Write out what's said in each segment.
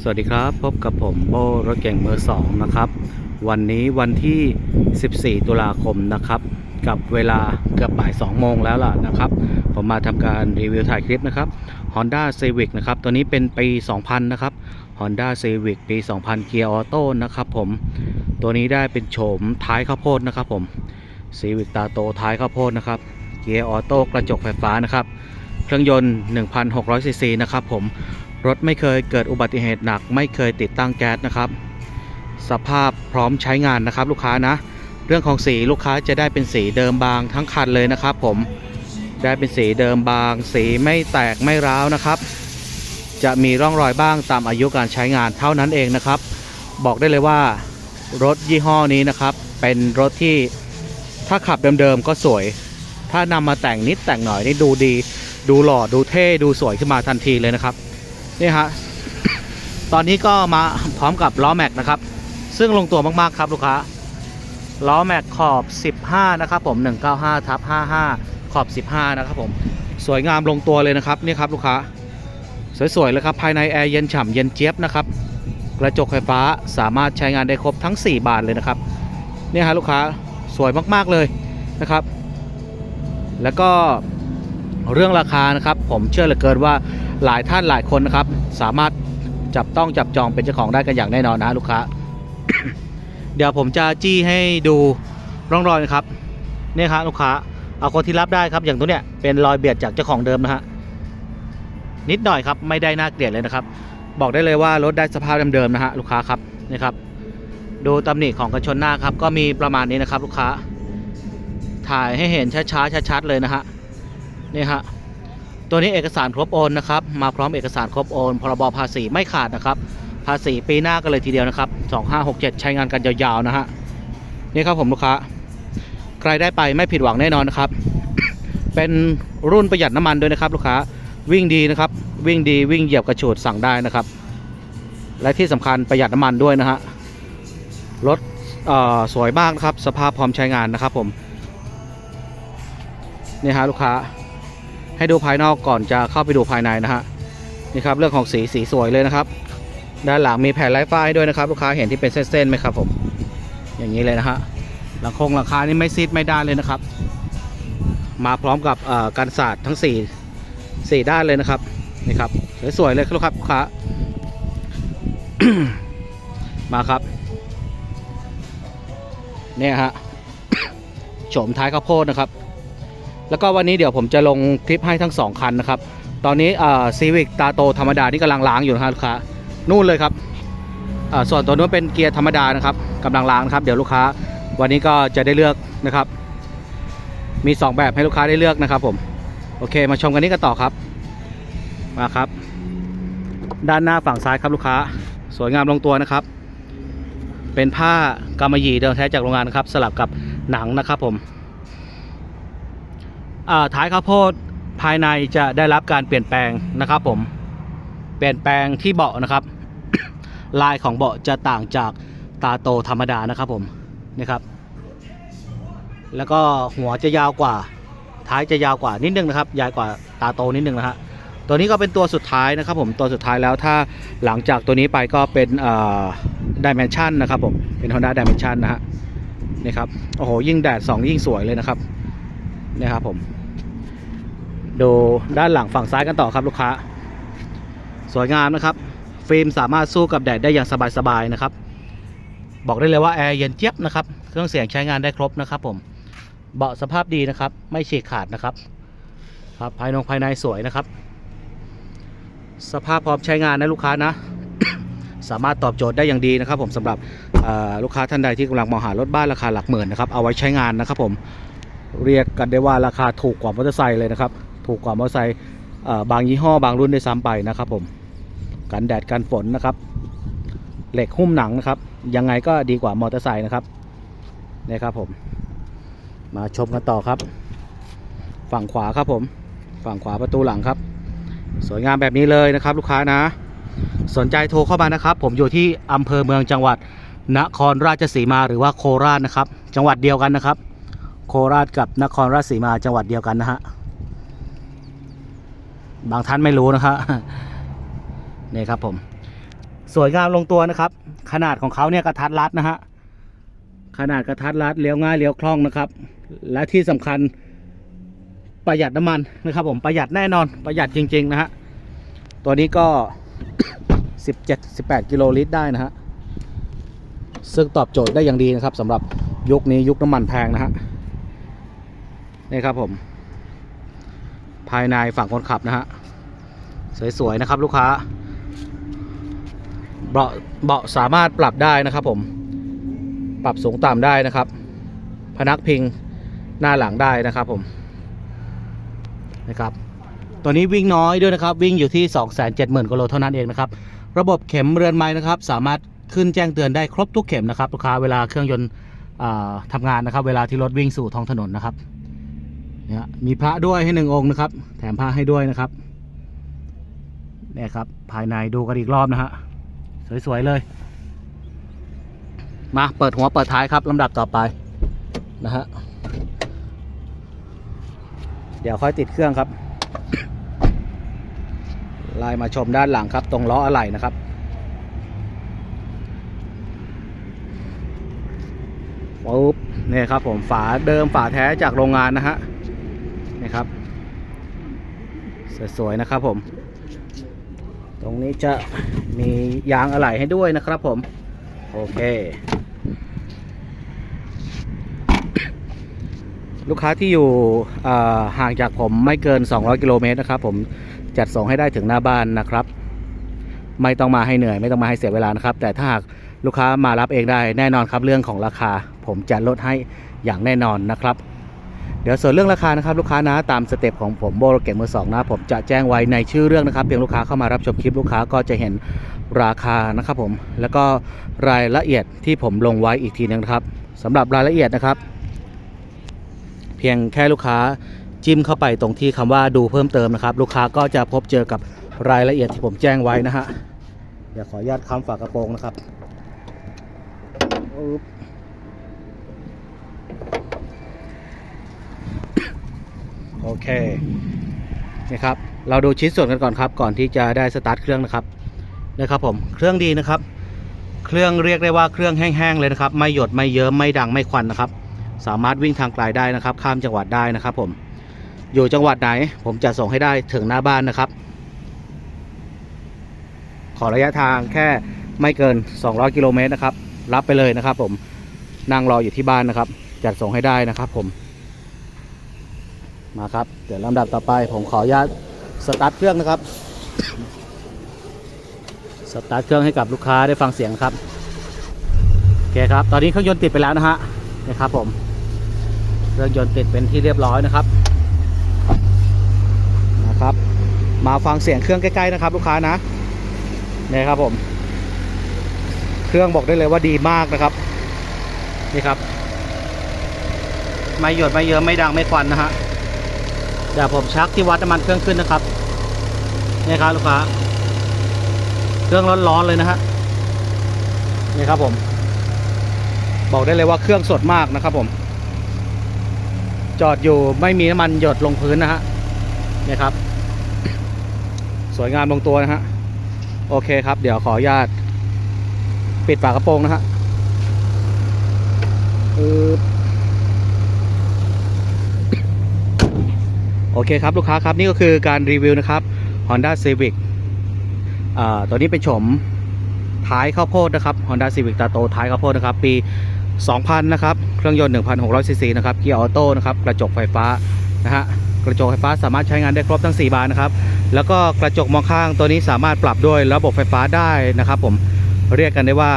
สวัสดีครับพบกับผมโบรถเก่งมือสองนะครับ วันนี้วันที่ 14 ตุลาคมนะครับ กับเวลาเกือบบ่าย 2 โมงแล้วล่ะนะครับ ผมมาทำการรีวิวถ่ายคลิปนะครับ Honda Civic นะครับตัวนี้เป็นปี 2000 นะครับ Honda Civic ปี 2000 Gear Auto นะครับผมตัวนี้ได้เป็นโฉมท้ายข้าวโพดนะครับผม Civic ตาโตท้ายข้าวโพดนะครับ Gear Auto กระจกไฟฟ้านะครับ เครื่องยนต์ 1,600ซีซีนะครับผม รถไม่เคยเกิดอุบัติเหตุหนัก ไม่เคยติดตั้งแก๊สนะครับ สภาพพร้อมใช้งานนะครับ ลูกค้านะ เรื่องของสีลูกค้าจะได้เป็นสีเดิมบางทั้งคันเลยนะครับ ผมได้เป็นสีเดิมบาง สีไม่แตกไม่ร้าวนะครับ จะมีร่องรอยบ้างตามอายุการใช้งานเท่านั้นเองนะครับ บอกได้เลยว่ารถยี่ห้อนี้นะครับ เป็นรถที่ถ้าขับเดิมๆก็สวย ถ้านำมาแต่งนิดแต่งหน่อยนี่ดูดี ดูหล่อดูเท่ดูสวยขึ้นมาทันทีเลยนะครับ นี่ฮะตอนนี้ก็มาพร้อมกับล้อแม็กนะครับ ซึ่งลงตัวมากๆครับลูกค้าล้อแม็กขอบ 15 นะครับผม 195ทับ55 ขอบ 15 นะครับผม สวยงามลงตัวเลยนะครับนี่ครับลูกค้า สวยๆเลยครับ ภายในแอร์เย็นฉ่ำเย็นเจี๊ยบนะครับ กระจกไฟฟ้าสามารถใช้งานได้ครบทั้ง 4 บานเลยนะครับนี่ฮะลูกค้าสวยมากๆเลยนะครับ แล้วก็เรื่องราคานะครับ ผมเชื่อเหลือเกินว่า หลายท่านหลายคนนะครับ สามารถจับต้องจับจองเป็นเจ้าของได้กันอย่างแน่นอนนะลูกค้า เดี๋ยวผมจะจี้ให้ดูร่องรอยนะครับนี่ครับลูกค้าเอาคนที่รับได้ครับอย่างตัวเนี้ยเป็นรอยเบียดจากเจ้าของเดิมนะฮะนิดหน่อยครับไม่ได้น่าเกลียดเลยนะครับ บอกได้เลยว่ารถได้สภาพเดิมๆนะฮะลูกค้าครับนี่ครับดูตำหนิของกระชนหน้าครับก็มีประมาณนี้นะครับ ลูกค้า ถ่ายให้เห็นช้าๆชัดๆเลยนะฮะนี่ฮะ ตัวนี้เอกสารครบโอนนะครับ มาพร้อมเอกสารครบโอน พรบภาษีไม่ขาดนะครับ ภาษีปีหน้ากันเลยทีเดียวนะครับ 2567 ใช้งานกันยาวๆนะฮะ นี่ครับผมลูกค้า ใครได้ไปไม่ผิดหวังแน่นอนนะครับ เป็นรุ่นประหยัดน้ำมันด้วยนะครับ ลูกค้า วิ่งดีนะครับ วิ่งดีวิ่งเหยียบกระฉูดสั่งได้นะครับ และที่สำคัญประหยัดน้ำมันด้วยนะฮะ รถเออสวยมากนะครับ สภาพพร้อมใช้งานนะครับผม นี่ฮะลูกค้า ให้ดูภายนอกก่อนจะเข้าไปดูภายในนะฮะนี่ครับเรื่องของสีสีสวยเลยนะครับด้านหลังมีแผ่นไร้ฝ้ายด้วยนะครับลูกค้าเห็นที่เป็นเส้นๆไหมครับผม อย่างนี้เลยนะฮะหลังคงหลังคานี่ไม่ซีดไม่ด้านเลยนะครับ มาพร้อมกับกันศาสตร์ทั้ง4 4ด้านเลยนะครับนี่ครับสวยๆเลยครับลูกค้าลูกค้ามาครับเนี่ยฮะโฉมท้ายข้าวโพดนะครับ แล้วก็วันนี้เดี๋ยวผมจะลงคลิปให้ทั้งสองคันนะครับ ตอนนี้ซีวิกตาโตธรรมดานี่กำลังล้างอยู่นะครับลูกค้านู่นเลยครับส่วนตัวนู้นเป็นเกียร์ธรรมดานะครับกำลังล้างนะครับ เดี๋ยวลูกค้าวันนี้ก็จะได้เลือกนะครับ มี 2 แบบให้ลูกค้าได้เลือกนะครับผมโอเค มาชมกันนี้กันต่อครับมาครับ ด้านหน้าฝั่งซ้ายครับลูกค้า สวยงามลงตัวนะครับ เป็นผ้ากำมะหยี่เดิมแท้จากโรงงานนะครับ สลับกับหนังนะครับผม ท้ายข้าวโพดภายในจะได้รับการเปลี่ยนแปลงนะครับผม เปลี่ยนแปลงที่เบาะนะครับ ลายของเบาะจะต่างจากตาโตธรรมดานะครับผมนี่ครับ แล้วก็หัวจะยาวกว่า ท้ายจะยาวกว่านิดนึงนะครับ ยาวกว่าตาโตนิดนึงนะฮะตัวนี้ก็เป็นตัวสุดท้ายนะครับผมตัวสุดท้ายแล้วถ้าหลังจากตัวนี้ไปก็เป็นดิเมนชันนะครับผมเป็น Honda Dimension นะฮะนี่ครับโอ้โหยิ่งแดดสองยิ่งสวยเลยนะครับนี่ครับผม ดูด้านหลังฝั่งซ้ายกันต่อครับลูกค้า สวยงามนะครับ ฟิล์มสามารถสู้กับแดดได้อย่างสบายๆนะครับ บอกได้เลยว่าแอร์เย็นเจี๊ยบนะครับ เครื่องเสียงใช้งานได้ครบนะครับผม เบาะสภาพดีนะครับ ไม่ฉีกขาดนะครับ ครับภายนอกภายในสวยนะครับ สภาพพร้อมใช้งานนะลูกค้านะ สามารถตอบโจทย์ได้อย่างดีนะครับผมสำหรับลูกค้าท่านใดที่กำลังมองหารถบ้านราคาหลักหมื่นนะครับ เอาไว้ใช้งานนะครับผม เรียกกันได้ว่าราคาถูกกว่ามอเตอร์ไซค์เลยนะครับ ถูกกว่ามอเตอร์ไซค์บางยี่ห้อบางรุ่นด้วยซ้ำไปนะครับผมกันแดดกันฝนนะครับ เหล็กหุ้มหนังนะครับ ยังไงก็ดีกว่ามอเตอร์ไซค์นะครับนี่ครับผมมาชมกันต่อครับ ฝั่งขวาครับผม ฝั่งขวาประตูหลังครับ สวยงามแบบนี้เลยนะครับ ลูกค้านะ สนใจโทรเข้ามานะครับ ผมอยู่ที่อำเภอเมืองจังหวัดนครราชสีมาหรือว่าโคราชนะครับ จังหวัดเดียวกันนะครับ โคราชกับนครราชสีมาจังหวัดเดียวกันนะฮะ บางท่านไม่รู้นะครับนี่ครับผม สวยงามลงตัวนะครับ ขนาดของเขาเนี่ยกระทัดรัดนะฮะขนาดกระทัดรัดเลี้ยวง่ายเลี้ยวคล่องนะครับ และที่สำคัญประหยัดน้ำมันนะครับ ผมประหยัดแน่นอนประหยัดจริง ๆ นะฮะตัวนี้ก็ 17 18 กิโลลิตรได้นะฮะซึ่งตอบโจทย์ได้อย่างดีนะครับสำหรับยุคนี้ยุคน้ำมันแพงนะฮะนี่ครับผม ภายในฝั่งคนขับนะฮะ สวย ๆ นะครับลูกค้า เบาะเบาะสามารถปรับได้นะครับผม ปรับสูงต่ำได้นะครับ พนักพิงหน้าหลังได้นะครับผมนะครับตัวนี้วิ่งน้อยด้วยนะครับ วิ่งอยู่ที่ 270,000กิโลเท่านั้นเองนะครับ ระบบเข็มเรือนไม้นะครับ สามารถขึ้นแจ้งเตือนได้ครบทุกเข็มนะครับลูกค้าเวลาเครื่องยนต์ทำงานนะครับ เวลาที่รถวิ่งสู่ท้องถนนนะครับ นี่ยมีพระด้วยให้หนึ่งองค์นะครับ แถมพระให้ด้วยนะครับเนี่ยครับ ภายในดูกันอีกรอบนะฮะสวยๆเลย มาเปิดหัวเปิดท้ายครับลำดับต่อไปนะฮะเดี๋ยวค่อยติดเครื่องครับไล่มาชมด้านหลังครับ ตรงล้ออะไหล่นะครับปุ๊บนี่ครับผมฝาเดิมฝาแท้จากโรงงานนะฮะ นี่ครับ สวยๆนะครับผม ตรงนี้จะมียางอะไหล่ให้ด้วยนะครับผม โอเค ลูกค้าที่อยู่ห่างจากผมไม่เกิน 200 กิโลเมตรนะครับผมจัดส่งให้ได้ถึงหน้าบ้านนะครับ ไม่ต้องมาให้เหนื่อยไม่ต้องมาให้เสียเวลานะครับ แต่ถ้าหากลูกค้ามารับเองได้แน่นอนครับเรื่องของราคา ผมจะลดให้อย่างแน่นอนนะครับ เดี๋ยวส่วนเรื่องราคานะครับลูกค้านะตามสเต็ปของผมโบโรเกตมือสองนะผมจะแจ้งไว้ในชื่อเรื่องนะครับเพียงลูกค้าเข้ามารับชมคลิปลูกค้าก็จะเห็นราคานะครับผมแล้วก็รายละเอียดที่ผมลงไว้อีกทีนึงนะครับสำหรับรายละเอียดนะครับ เพียงแค่ลูกค้าจิ้มเข้าไปตรงที่คำว่าดูเพิ่มเติมนะครับ ลูกค้าก็จะพบเจอกับรายละเอียดที่ผมแจ้งไว้นะฮะเดี๋ยวขออนุญาตค้ำฝากระโปรงนะครับอุ๊บ โอเคนี่ครับเราดูชิ้นส่วนกันก่อนครับ ก่อนที่จะได้สตาร์ทเครื่องนะครับนะครับผมเครื่องดีนะครับ เครื่องเรียกได้ว่าเครื่องแห้งๆเลยนะครับ ไม่หยดไม่เยิ้มไม่ดังไม่ควันนะครับ สามารถวิ่งทางไกลได้นะครับ ข้ามจังหวัดได้นะครับ ผมอยู่จังหวัดไหน ผมจะส่งให้ได้ถึงหน้าบ้านนะครับ ขอระยะทางแค่ไม่เกิน 200 กิโลเมตรนะครับ รับไปเลยนะครับ ผมนั่งรออยู่ที่บ้านนะครับ จัดส่งให้ได้นะครับ ผม มาครับ เดี๋ยวลำดับต่อไปผมขออนุญาตสตาร์ทเครื่องนะครับ สตาร์ทเครื่องให้กับลูกค้าได้ฟังเสียงครับโอเคครับ ตอนนี้เครื่องยนต์ติดไปแล้วนะฮะนะครับผม เครื่องยนต์ติดเป็นที่เรียบร้อยนะครับ นะครับ มาฟังเสียงเครื่องใกล้ๆนะครับ ลูกค้านะนี่ครับผม เครื่องบอกได้เลยว่าดีมากนะครับ นี่ครับ ไม่หยดไม่เยอะไม่ดังไม่ควันนะฮะ เดี๋ยวผมชักที่วัดน้ำมันเครื่องขึ้นนะครับนี่ครับลูกค้าเครื่องร้อนๆเลยนะฮะนี่ครับผม บอกได้เลยว่าเครื่องสดมากนะครับผม จอดอยู่ไม่มีน้ำมันหยดลงพื้นนะฮะเนี่ยครับ สวยงามลงตัวนะฮะโอเคครับ เดี๋ยวขออนุญาต ปิดฝากระโปรงนะฮะปึ๊บ โอเคครับลูกค้าครับนี่ก็คือการรีวิวนะครับ Honda Civic อ่าตัวนี้เป็นโฉมท้ายข้าวโพดนะครับ Honda Civic ตาโตท้ายข้าวโพดนะครับ ปี 2,000 นะครับ เครื่องยนต์ 1,600ซีซีนะครับเกียร์ออโต้นะครับ กระจกไฟฟ้านะฮะกระจกไฟฟ้าสามารถใช้งานได้ครบทั้ง 4 บานนะครับ แล้วก็กระจกมองข้างตัวนี้สามารถปรับด้วยระบบไฟฟ้าได้นะครับ ผมเรียกกันได้ว่า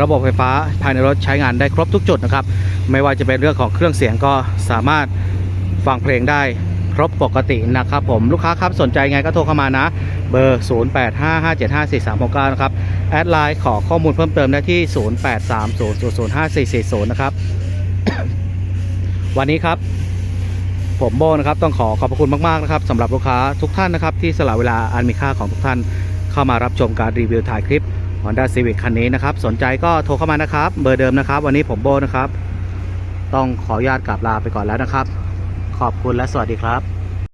ระบบไฟฟ้าภายในรถใช้งานได้ครบทุกจุดนะครับ ไม่ว่าจะเป็นเรื่องของเครื่องเสียงก็สามารถฟังเพลงได้ ครบปกตินะครับผมลูกค้าครับสนใจไงก็โทรเข้ามานะ เบอร์ 0855754369 นะครับ แอดไลน์ขอข้อมูลเพิ่มเติมได้ที่ 0830005440 นะครับ วันนี้ครับผมโบนะครับต้องขอขอบพระคุณมากๆนะครับสำหรับลูกค้าทุกท่านนะครับ ที่สละเวลาอันมีค่าของทุกท่านเข้ามารับชมการรีวิวถ่ายคลิป Honda Civic คันนี้นะครับ สนใจก็โทรเข้ามานะครับ เบอร์เดิมนะครับ วันนี้ผมโบนะครับ ต้องขออนุญาตกลับลาไปก่อนแล้วนะครับ ขอบคุณและสวัสดีครับ